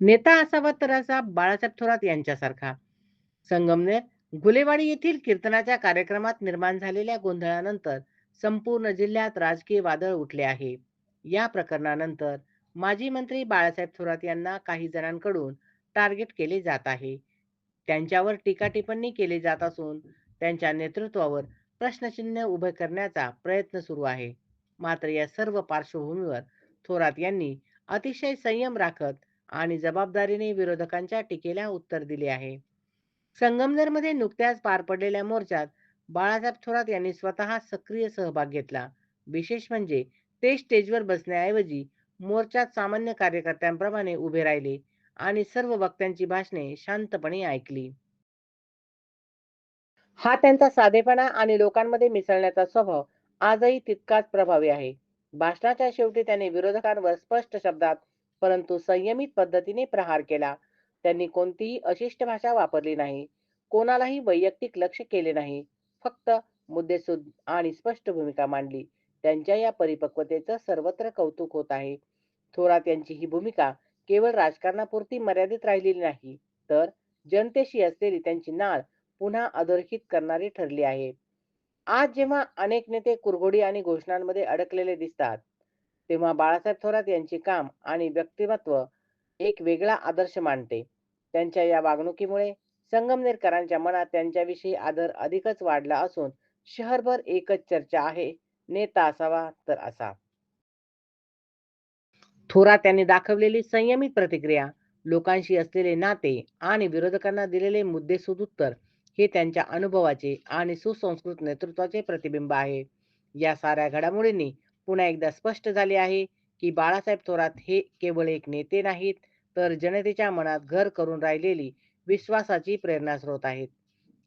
नेता असावा तर असा बाळासाहेब थोरात यांच्यासारखा. संगमनेर गुलेवाडी येथील कीर्तनाच्या कार्यक्रमात निर्माण झालेल्या गोंधळानंतर संपूर्ण जिल्ह्यात राजकीय वादळ उठले आहे. या प्रकरणानंतर माजी मंत्री बाळासाहेब थोरात यांना काही जणांकडून टार्गेट केले जात आहे. त्यांच्यावर टीका टिप्पणी केली जात असून त्यांच्या नेतृत्वावर प्रश्नचिन्ह उभे करण्याचा प्रयत्न सुरू आहे. मात्र या सर्व पार्श्वभूमीवर थोरात यांनी अतिशय संयम राखत आणि जबाबदारीने विरोधकांच्या टीकेला उत्तर दिले आहे. संगमनेरमध्ये नुकत्याच पार पडलेल्या मोर्चात बाळासाहेब थोरात यांनी स्वतः सक्रिय सहभाग घेतला. विशेष म्हणजे ते स्टेजवर बसण्याऐवजी मोर्चात सामान्य कार्यकर्त्यांप्रमाणे उभे राहिले आणि सर्व वक्त्यांची भाषणे शांतपणे ऐकली. हा त्यांचा साधेपणा आणि लोकांमध्ये मिसळण्याचा स्वभाव आजही तितकाच प्रभावी आहे. भाषणाच्या शेवटी त्यांनी विरोधकांवर स्पष्ट शब्दात परंतु संयमित पद्धतीने प्रहार केला. त्यांनी कोणतीही अशिष्ट भाषा वापरली नाही. कोणालाही वैयक्तिक लक्ष केले नाही. फक्त मुद्देसूद आणि स्पष्ट भूमिका मांडली. त्यांच्या या परिपक्वतेचं सर्वत्र कौतुक होत आहे. थोरात यांची ही भूमिका केवळ राजकारणापुरती मर्यादित राहिलेली नाही तर जनतेशी असलेली त्यांची नाळ पुन्हा अधोरेखित करणारी ठरली आहे. आज जेव्हा अनेक नेते कुरघोडी आणि घोषणांमध्ये अडकलेले दिसतात तेव्हा बाळासाहेब थोरात यांचे काम आणि व्यक्तिमत्व एक वेगळा आदर्श मानते. त्यांच्या या वागणुकीमुळे संगमनेरकरांच्या मनात त्यांच्याविषयी आदर अधिकच वाढला असून शहरभर एकच चर्चा आहे नेता असावा तर असा. थोरात यांनी दाखवलेली संयमित प्रतिक्रिया लोकांशी असलेले नाते आणि विरोधकांना दिलेले मुद्दे सुदुत्तर हे त्यांच्या अनुभवाचे आणि सुसंस्कृत नेतृत्वाचे प्रतिबिंब आहे. या साऱ्या घडामोडींनी पुन्हा एकदा स्पष्ट झाले आहे की बाळासाहेब थोरात हे केवळ एक नेते नाहीत तर जनतेच्या मनात घर करून राहिलेली विश्वासाची प्रेरणा स्रोत आहेत.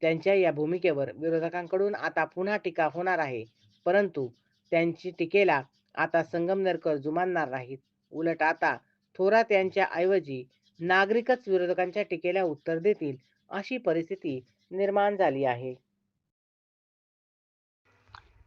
त्यांच्या या भूमिकेवर विरोधकांकडून आता पुन्हा टीका होणार आहे परंतु त्यांची टीकेला आता संगमनेरकर जुमानणार नाहीत. उलट आता थोरात यांच्या ऐवजी नागरिकच विरोधकांच्या टीकेला उत्तर देतील अशी परिस्थिती निर्माण झाली आहे.